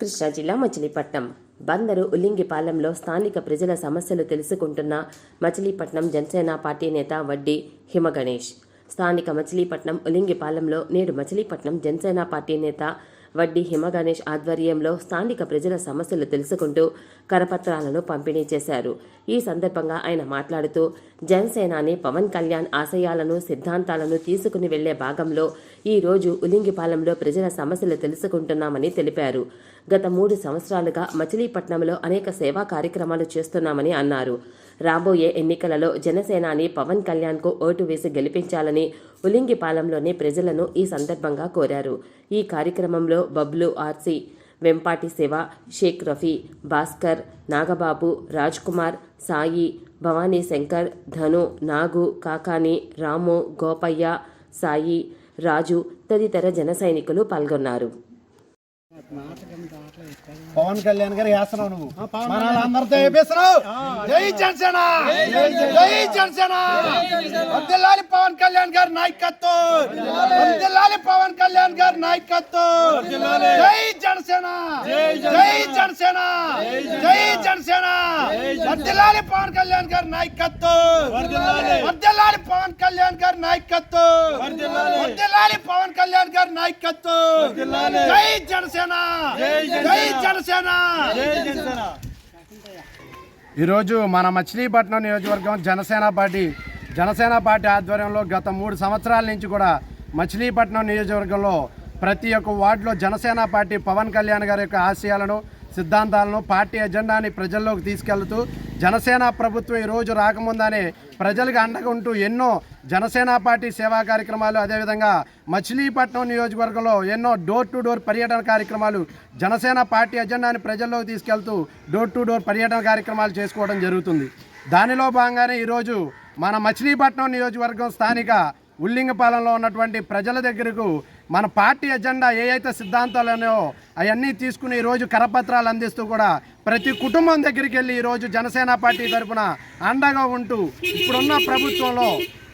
కృష్ణా జిల్లా మచిలీపట్నం. బందరు ఉల్లింగిపాలెంలో స్థానిక ప్రజల సమస్యలు తెలుసుకుంటున్న మచిలీపట్నం జనసేన పార్టీ నేత వడ్డీ హిమగణేష్. స్థానిక మచిలీపట్నం ఉల్లింగిపాలెంలో నేడు మచిలీపట్నం జనసేన పార్టీ నేత వడ్డీ హిమగణేష్ ఆధ్వర్యంలో స్థానిక ప్రజల సమస్యలు తెలుసుకుంటూ కరపత్రాలను పంపిణీ చేశారు. ఈ సందర్భంగా ఆయన మాట్లాడుతూ జనసేనాని పవన్ కళ్యాణ్ ఆశయాలను సిద్ధాంతాలను తీసుకుని వెళ్ళే భాగంలో ఈ రోజు ఉలింగిపాలెంలో ప్రజల సమస్యలు తెలుసుకుంటున్నామని తెలిపారు. గత మూడు సంవత్సరాలుగా మచిలీపట్నంలో అనేక సేవా కార్యక్రమాలు చేస్తున్నామని అన్నారు. రాబోయే ఎన్నికలలో జనసేనాని పవన్ కళ్యాణ్కు ఓటు వేసి గెలిపించాలని ఉలింగిపాలెంలోని ప్రజలను ఈ సందర్భంగా కోరారు. ఈ కార్యక్రమంలో బబ్లు ఆర్సి వెంపాటి శివ షేక్ రఫీ భాస్కర్ నాగబాబు రాజ్ కుమార్ సాయి భవానీ శంకర్ ధను నాగు కాకాని రాము గోపయ్య సాయి రాజు తదితర జన సైనికులు పాల్గొన్నారు. పవన్ కళ్యాణ్ గారు వేస్తున్నావు నువ్వు. మన వాళ్ళందరితో వేపిస్తున్నావు జై జనసేన! జై జనసేన! వద్దెల్లాలి పవన్ కళ్యాణ్ గారి నాయకత్వం! వద్దెల్లాలి పవన్ కళ్యాణ్ గారి నాయకత్వం! జై జనసేన! జై జనసేన! జై జనసేన! వద్దెల్లాలి పవన్ కళ్యాణ్ గారి నాయకత్వం! వద్దెల్లాలి పవన్ కళ్యాణ్ గారి నాయకత్వం! వద్దెల్లాలి పవన్ కళ్యాణ్ గారి నాయకత్వం! జై జనసేన! జై జనసేన. ఈరోజు మన మచిలీపట్నం నియోజకవర్గం జనసేన పార్టీ జనసేన పార్టీ ఆధ్వర్యంలో గత మూడు సంవత్సరాల నుంచి కూడా మచిలీపట్నం నియోజకవర్గంలో ప్రతి ఒక్క వార్డులో జనసేన పార్టీ పవన్ కళ్యాణ్ గారి యొక్క ఆశయాలను సిద్ధాంతాలను పార్టీ ఎజెండాని ప్రజల్లోకి తీసుకెళ్తూ జనసేన ప్రభుత్వం ఈరోజు రాకముందనే ప్రజలకు అండగా ఉంటూ ఎన్నో జనసేన పార్టీ సేవా కార్యక్రమాలు అదేవిధంగా మచిలీపట్నం నియోజకవర్గంలో ఎన్నో డోర్ టు డోర్ పర్యటన కార్యక్రమాలు జనసేన పార్టీ ఎజెండాని ప్రజల్లోకి తీసుకెళ్తూ డోర్ టు డోర్ పర్యటన కార్యక్రమాలు చేసుకోవడం జరుగుతుంది. దానిలో భాగంగానే ఈరోజు మన మచిలీపట్నం నియోజకవర్గం స్థానిక ఉల్లింగపాలెంలో ఉన్నటువంటి ప్రజల దగ్గరకు మన పార్టీ ఎజెండా ఏ అయితే సిద్ధాంతాలు ఉన్నాయో అవన్నీ తీసుకుని ఈరోజు కరపత్రాలు అందిస్తూ కూడా ప్రతి కుటుంబం దగ్గరికి వెళ్ళి ఈరోజు జనసేన పార్టీ తరఫున అండగా ఉంటూ ఇప్పుడున్న ప్రభుత్వంలో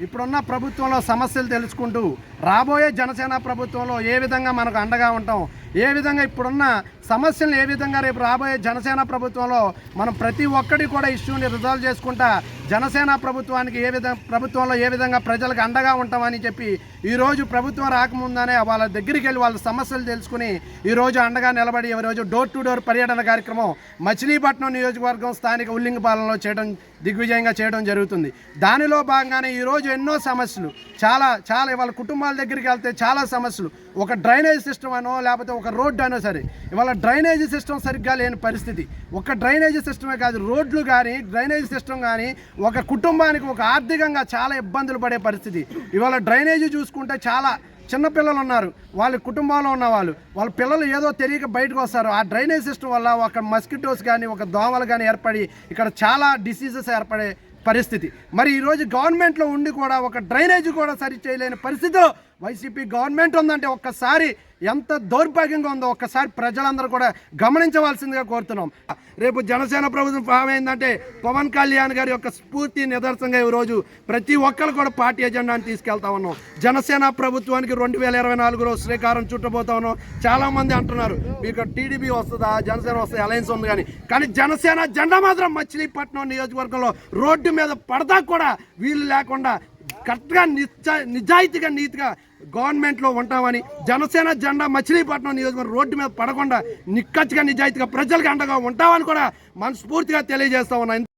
ఇప్పుడున్న ప్రభుత్వంలో సమస్యలు తెలుసుకుంటూ రాబోయే జనసేన ప్రభుత్వంలో ఏ విధంగా మనకు అండగా ఉంటాం ఏ విధంగా ఇప్పుడున్న సమస్యలు ఏ విధంగా రేపు రాబోయే జనసేన ప్రభుత్వంలో మనం ప్రతి ఒక్కటి కూడా ఇష్యూని రిజాల్వ్ చేసుకుంటా జనసేన ప్రభుత్వానికి ఏ విధంగా ప్రభుత్వంలో ఏ విధంగా ప్రజలకు అండగా ఉంటామని చెప్పి ఈరోజు ప్రభుత్వం రాకముందనే వాళ్ళ దగ్గరికి వెళ్ళి వాళ్ళ సమస్యలు తెలుసుకుని ఈరోజు అండగా నిలబడి ఈరోజు డోర్ టు డోర్ పర్యటన కార్యక్రమం మచిలీపట్నం నియోజకవర్గం స్థానిక ఉల్లింగపాలెంలో చేయడం దిగ్విజయంగా చేయడం జరుగుతుంది. దానిలో భాగంగానే ఈరోజు ఎన్నో సమస్యలు. చాలా చాలా ఇవాళ కుటుంబాల దగ్గరికి వెళ్తే చాలా సమస్యలు. ఒక డ్రైనేజ్ సిస్టమ్ అనో లేకపోతే ఒక రోడ్డు అనో సరే ఇవాళ డ్రైనేజీ సిస్టమ్ సరిగ్గా లేని పరిస్థితి. ఒక డ్రైనేజీ సిస్టమే కాదు రోడ్లు కానీ డ్రైనేజీ సిస్టమ్ కానీ ఒక కుటుంబానికి ఒక ఆర్థికంగా చాలా ఇబ్బందులు పడే పరిస్థితి. ఇవాళ డ్రైనేజీ చూసుకుంటే చాలా చిన్నపిల్లలు ఉన్నారు. వాళ్ళ కుటుంబంలో ఉన్న వాళ్ళు వాళ్ళ పిల్లలు ఏదో తెలియక బయటకు వస్తారు. ఆ డ్రైనేజ్ సిస్టమ్ వల్ల ఒక మస్కిటోస్ కానీ ఒక దోమలు కానీ ఏర్పడి ఇక్కడ చాలా డిసీజెస్ ఏర్పడే పరిస్థితి. మరి ఈరోజు గవర్నమెంట్లో ఉండి కూడా ఒక డ్రైనేజ్ కూడా సరి చేయలేని పరిస్థితిలో వైసీపీ గవర్నమెంట్ ఉందంటే ఒక్కసారి ఎంత దౌర్భాగ్యంగా ఉందో ఒక్కసారి ప్రజలందరూ కూడా గమనించవలసిందిగా కోరుతున్నాం. రేపు జనసేన ప్రభుత్వం ఫామ్ అయిందంటే పవన్ కళ్యాణ్ గారి యొక్క స్ఫూర్తి నిదర్శనంగా ఈరోజు ప్రతి ఒక్కరు కూడా పార్టీ ఎజెండాని తీసుకెళ్తా ఉన్నాం. జనసేన ప్రభుత్వానికి రెండు వేల ఇరవై నాలుగులో శ్రీకారం చుట్టబోతా ఉన్నాం. చాలామంది అంటున్నారు మీకు టీడీపీ వస్తుందా జనసేన వస్తుంది అలయన్స్ ఉంది కానీ కానీ జనసేన జెండా మాత్రం మచిలీపట్నం నియోజకవర్గంలో రోడ్డు మీద పడతా కూడా వీలు లేకుండా కరెక్ట్గా నిజా నిజాయితీగా నీతిగా గవర్నమెంట్లో ఉంటామని జనసేన జెండా మచిలీపట్నం నియోజకవర్గం రోడ్డు మీద పడకుండా నిక్కచ్చిగా నిజాయితీగా ప్రజలకు అండగా ఉంటామని కూడా మనస్ఫూర్తిగా తెలియజేస్తా ఉన్నాను